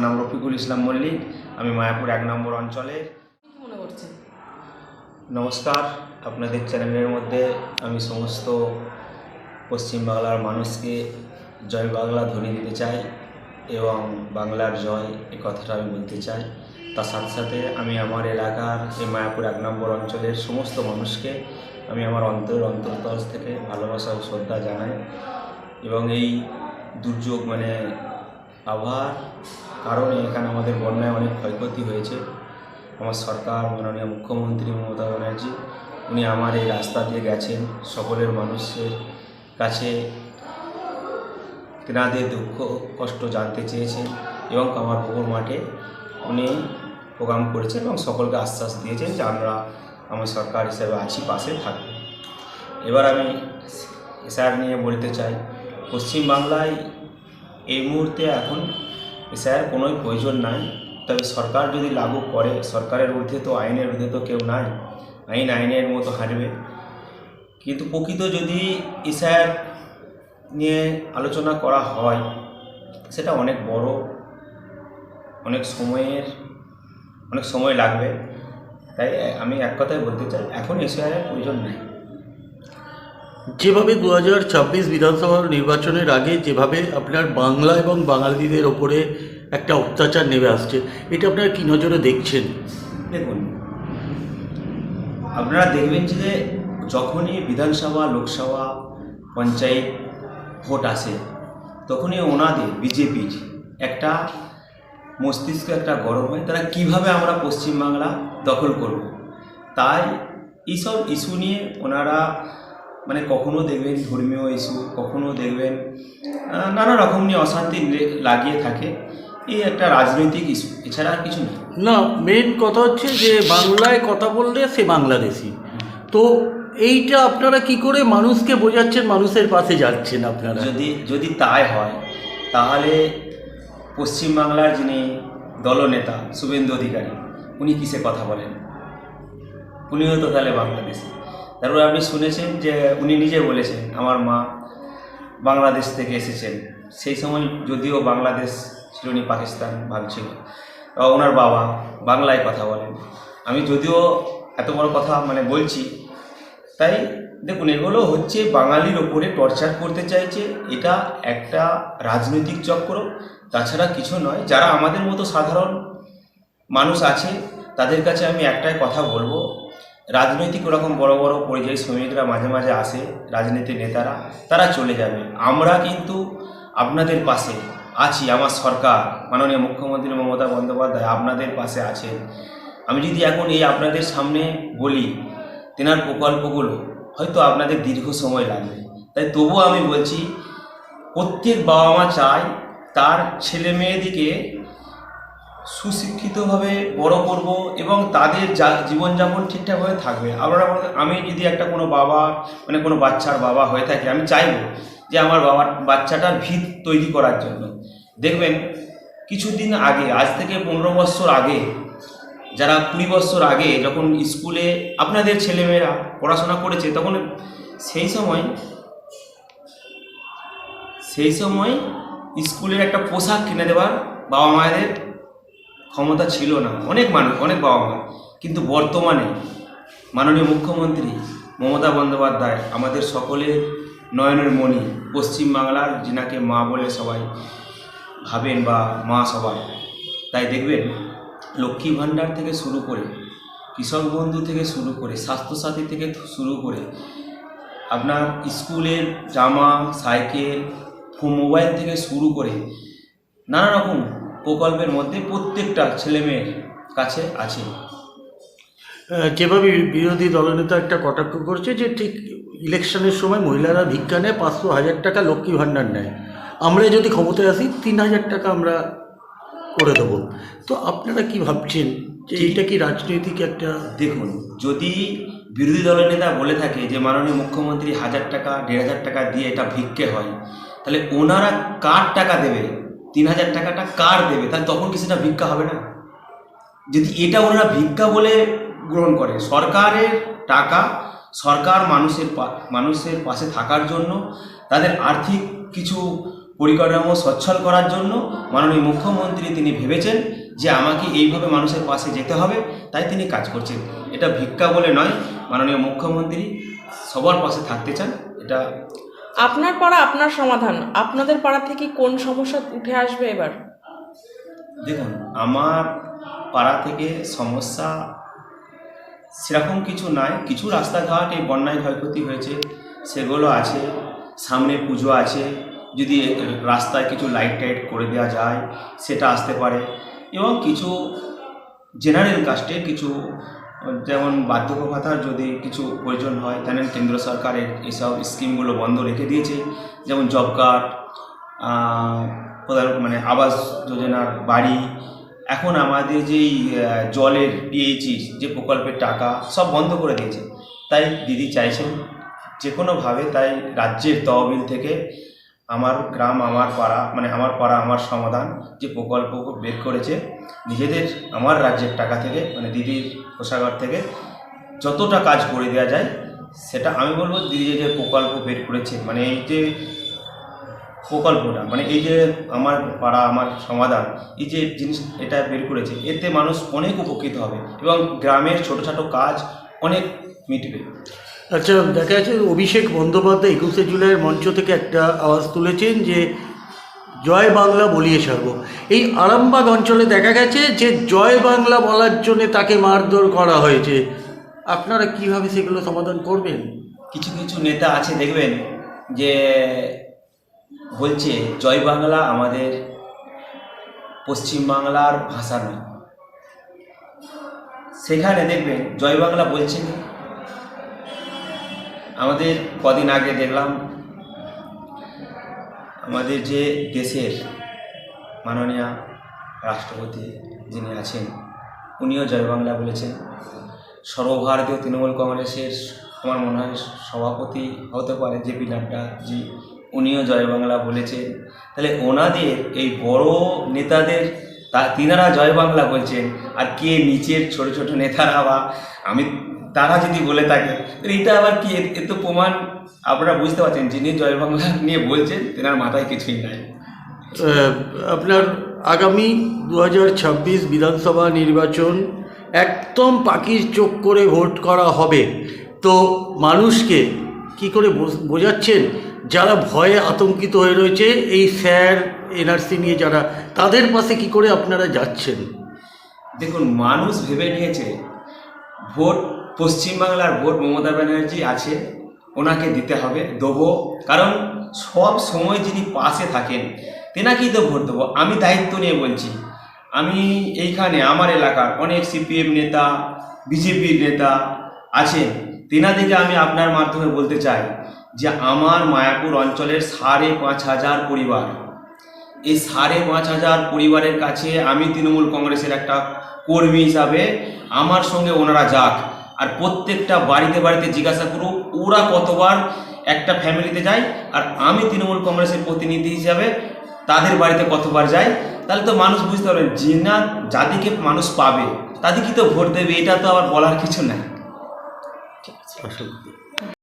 নাম রফিকুল ইসলাম মল্লিক আমি মায়াপুর এক নম্বর অঞ্চলের মনে নমস্কার আপনাদের চ্যানেলের মধ্যে আমি সমস্ত পশ্চিমবাংলার মানুষকে জয় বাংলা ধ্বনি দিতে চাই এবং বাংলার জয় এ কথাটা আমি বলতে চাই। তার সাথে সাথে আমি আমার এলাকার এই মায়াপুর এক নম্বর অঞ্চলের সমস্ত মানুষকে আমি আমার অন্তর অন্তরতল থেকে ভালোবাসা ও শ্রদ্ধা জানাই এবং এই দুর্যোগ মানে আবহাওয়ার কারণে এখানে আমাদের বন্যায় অনেক ক্ষয়ক্ষতি হয়েছে। আমার সরকার, মাননীয় মুখ্যমন্ত্রী মমতা ব্যানার্জি, উনি আমার এই রাস্তা দিয়ে গেছেন সকলের মানুষের কাছে। তেনাদের দুঃখ, কষ্ট জানতে চেয়েছেন এবং আমার কামারপুকুর মাঠে উনি প্রোগ্রাম করেছেন এবং সকলকে আশ্বাস দিয়েছেন যে আমরা আমার সরকার হিসেবে আছি, পাশে থাকব। এবার আমি স্যার নিয়ে বলতে চাই, পশ্চিমবাংলায় এই মুহূর্তে এখন স্যার কোনোই প্রয়োজন নাই। তবে সরকার যদি লাগু করে, সরকারের ঊর্ধ্বে তো, আইনের ঊর্ধ্বে তো কেউ নাই। আইন আইনের মতো হাঁটবে। কিন্তু প্রকৃত যদি ইসার নিয়ে আলোচনা করা হয়, সেটা অনেক বড়, অনেক সময়ের, অনেক সময় লাগবে। তাই আমি এক কথায় বলতে চাই, এখন এসআইয়ের প্রয়োজন নেই। যেভাবে দু হাজার ছাব্বিশ বিধানসভা নির্বাচনের আগে যেভাবে আপনার বাংলা এবং বাঙালিদের ওপরে একটা অত্যাচার নেমে আসছে, এটা আপনারা কী নজরে দেখছেন? দেখুন, আপনারা দেখবেন যে যখনই বিধানসভা, লোকসভা, পঞ্চায়েত ভোট আসে, তখনই ওনাদের, বিজেপির একটা মস্তিষ্ক একটা গরম হয়, তারা কীভাবে আমরা পশ্চিমবাংলা দখল করব? তাই এইসব ইস্যু নিয়ে ওনারা মানে কখনো দেখবেন ধর্মীয় ইস্যু কখনো দেখবেন নানা রকম নিয়ে অশান্তি লাগিয়ে থাকে। এই একটা রাজনৈতিক ইস্যু এছাড়া আর কিছু নেই। না মেন কথা হচ্ছে যে বাংলায় কথা বললে সে বাংলাদেশি। তো এইটা আপনারা কি করে মানুষকে বোঝাচ্ছেন মানুষের পাশে যাচ্ছেন আপনারা? যদি যদি তাই হয় তাহলে পশ্চিমবাংলার যিনি দলনেতা শুভেন্দু অধিকারী উনি কিসে কথা বলেন? উনিও তো তাহলে বাংলাদেশি। তারপর আপনি শুনেছেন যে উনি নিজে বলেছেন, আমার মা বাংলাদেশ থেকে এসেছেন। সেই সময় যদিও বাংলাদেশ ছিল উনি পাকিস্তান ভাবছিল ওনার বাবা বাংলায় কথা বলেন। আমি যদিও এত বড় কথা মানে বলছি, তাই দেখুন, এগুলো হচ্ছে বাঙালির ওপরে টর্চার করতে চাইছে। এটা একটা রাজনৈতিক চক্র, তাছাড়া কিছু নয়। যারা আমাদের মতো সাধারণ মানুষ আছে, তাদের কাছে আমি একটাই কথা বলব রাজনৈতিক ওরকম বড় বড় পরিযায়ী শ্রমিকরা মাঝে মাঝে আসে, রাজনীতির নেতারা, তারা চলে যাবে। আমরা কিন্তু আপনাদের পাশে আছি, আমার সরকার, মাননীয় মুখ্যমন্ত্রী মমতা বন্দ্যোপাধ্যায় আপনাদের পাশে আছেন। আমি যদি এখন এই আপনাদের সামনে বলি, তেনার প্রকল্পগুলো, হয়তো আপনাদের দীর্ঘ সময় লাগবে। তাই তবুও আমি বলছি, প্রত্যেক বাবা মা চায় তার ছেলে মেয়েদিকে সুশিক্ষিতভাবে বড় করব এবং তাদের যা- জীবনযাপন ঠিকঠাকভাবে থাকবে। আমরা আমি যদি একটা কোনো বাবা মানে কোনো বাচ্চার বাবা হয়ে থাকি, আমি চাইব যে আমার বাবার, বাচ্চাটার ভিত তৈরি করার জন্য। দেখবেন, কিছুদিন আগে, আজ থেকে পনেরো বছর আগে, যারা কুড়ি বছর আগে যখন স্কুলে আপনাদের ছেলেমেয়েরা পড়াশোনা করেছে, তখন সেই সময় সেই সময় স্কুলের একটা পোশাক কিনে দেওয়ার বাবা মায়েদের ক্ষমতা ছিল না। অনেক মানুষ, অনেক বাবা মা কিন্তু বর্তমানে মাননীয় মুখ্যমন্ত্রী মমতা বন্দ্যোপাধ্যায় আমাদের সকলের নয়নের মণি পশ্চিমবাংলার যিনাকে মা বলে সবাই ভাবেন বা মা সবাই। তাই দেখবেন, লক্ষ্মী ভাণ্ডার থেকে শুরু করে, কৃষক বন্ধু থেকে শুরু করে, স্বাস্থ্যসাথী থেকে শুরু করে, আপনার স্কুলের জামা, সাইকেল মোবাইল থেকে শুরু করে নানা রকম প্রকল্পের মধ্যে প্রত্যেকটা ছেলেমেয়ের কাছে আছে। যেভাবে বিরোধী দলনেতা একটা কটাক্ষ করছে যে ঠিক ইলেকশনের সময় মহিলারা ভিক্ষা নেয় পাঁচশো হাজার টাকা লক্ষ্মী ভাণ্ডার নেয়। আমরা যদি ক্ষমতায় আসি তিন হাজার টাকা আমরা করে দেবো। তো আপনারা কি ভাবছেন যে এইটা কি রাজনৈতিক একটা দেখুন যদি বিরোধী দলের নেতা বলে থাকে যে মাননীয় মুখ্যমন্ত্রী হাজার টাকা দেড় হাজার টাকা দিয়ে এটা ভিক্ষে হয় তাহলে ওনারা কার টাকা দেবে? তিন হাজার টাকাটা কার দেবে? তাহলে তখন কি সেটা ভিক্ষা হবে না? যদি এটা ওনারা ভিক্ষা বলে গ্রহণ করে, সরকারের টাকা, সরকার মানুষের মানুষের পাশে থাকার জন্য, তাদের আর্থিক কিছু পরিকাঠামো সচ্ছল করার জন্য মাননীয় মুখ্যমন্ত্রী তিনি ভেবেছেন যে আমাকে এইভাবে মানুষের পাশে যেতে হবে, তাই তিনি কাজ করছেন। এটা ভিক্ষা বলে নয়, মাননীয় মুখ্যমন্ত্রী সবার পাশে থাকতে চান, এটা আপনার পাড়া আপনার সমাধান। আপনাদের পাড়া থেকে কোন সমস্যা উঠে আসবে এবার? দেখুন, আমার পাড়া থেকে সমস্যা সেরকম কিছু নাই। কিছু রাস্তাঘাট এই বন্যায় ক্ষয়ক্ষতি হয়েছে, সেগুলো আছে, সামনে পুজো আছে, যদি রাস্তায় কিছু লাইট টাইট করে দেওয়া যায়, সেটা আসতে পারে। এবং কিছু জেনারেল কাস্টে কিছু যেমন বার্ধক্য ভাতার যদি কিছু প্রয়োজন হয় জানেন কেন্দ্র সরকারের এসব স্কিমগুলো বন্ধ রেখে দিয়েছে। যেমন জব কার্ড প্রধান মানে আবাস যোজনার বাড়ি। এখন আমাদের যেই জলের পিএইচি যে প্রকল্পের টাকা সব বন্ধ করে দিয়েছে। তাই দিদি চাইছেন যে কোনোভাবে তাই রাজ্যের তহবিল থেকে আমার গ্রাম, আমার পাড়া মানে আমার পাড়া, আমার সমাধান যে প্রকল্প বের করেছে, নিজেদের, আমার রাজ্যের টাকা থেকে মানে দিদির কোষাগার থেকে যতটা কাজ করে দেওয়া যায়, সেটা আমি বলব দিদি যে প্রকল্প বের করেছে মানে এই যে প্রকল্পটা মানে এই যে আমার পাড়া, আমার সমাধান এই যে জিনিস এটা বের করেছে, এতে মানুষ অনেক উপকৃত হবে এবং গ্রামের ছোটো ছোটো কাজ অনেক মিটবে। আচ্ছা দেখা যাচ্ছে অভিষেক বন্দ্যোপাধ্যায় একুশে জুলাইয়ের মঞ্চ থেকে একটা আওয়াজ তুলেছেন যে জয় বাংলা বলিয়ে ছাড়ব। এই আরামবাগ অঞ্চলে দেখা গেছে যে জয় বাংলা বলার জন্য তাকে মারধর করা হয়েছে। আপনারা কীভাবে সেগুলো সমাধান করবেন? কিছু কিছু নেতা আছে দেখবেন যে বলছে, জয় বাংলা আমাদের পশ্চিমবাংলার ভাষা নয়। সেখানে দেখবেন জয় বাংলা বলছেন আমাদের কদিন আগে দেখলাম আমাদের যে দেশের মাননীয় রাষ্ট্রপতি যিনি আছেন, উনিও জয় বাংলা বলেছেন। সর্বভারতীয় তৃণমূল কংগ্রেসের আমার মনে হয় সভাপতি হতে পারে যে নাড্ডা জি উনিও জয় বাংলা বলেছেন। তাহলে ওনাদের, এই বড় নেতাদের, তা তিনারা জয় বাংলা বলছেন, আর কে নিচের ছোট ছোট নেতারা বা, আমি, তারা যদি বলে থাকে এটা আবার কি? এ- এ তো প্রমাণ আপনারা বুঝতে পারছেন যিনি জয় বাংলা নিয়ে বলছেন তেনার মাথায় কিছুই নাই। আপনার আগামী দু ছাব্বিশ বিধানসভা নির্বাচন একদম পাখির চোখ করে ভোট করা হবে। তো মানুষকে কি করে বোঝ- বোঝাচ্ছেন? যারা ভয়ে আতঙ্কিত হয়ে রয়েছে এই স্যার এনআরসি নিয়ে যারা তাদের পাশে কি করে আপনারা যাচ্ছেন? দেখুন মানুষ ভেবে নিয়েছে ভোট পশ্চিমবাংলার ভোট মমতা ব্যানার্জি আছে ওনাকে দিতে হবে, দেবো। কারণ সব সময় যিনি পাশে থাকেন, তেনাকেই তো ভোট দেবো। আমি দায়িত্ব নিয়ে বলছি, আমি এইখানে আমার এলাকার অনেক সিপিএম নেতা বিজেপির নেতা আছেন। তেনাদেরকে আমি আপনার মাধ্যমে বলতে চাই যে আমার মায়াপুর অঞ্চলের সাড়ে পাঁচ হাজার পরিবার, এই সাড়ে পাঁচ হাজার পরিবারের কাছে আমি তৃণমূল কংগ্রেসের একটা কর্মী হিসাবে আমার সঙ্গে ওনারা যাক। আর প্রত্যেকটা বাড়িতে বাড়িতে জিজ্ঞাসা করুক ওরা কতবার একটা ফ্যামিলিতে যায়, আর আমি তৃণমূল কংগ্রেসের প্রতিনিধি হিসাবে তাদের বাড়িতে কতবার যাই, তাহলে তো মানুষ বুঝতে পারবে, যে না যাদিকে মানুষ পাবে তাদেরকে তো ভোট দেবে, এটা তো আবার বলার কিছু নাই। অসংখ্য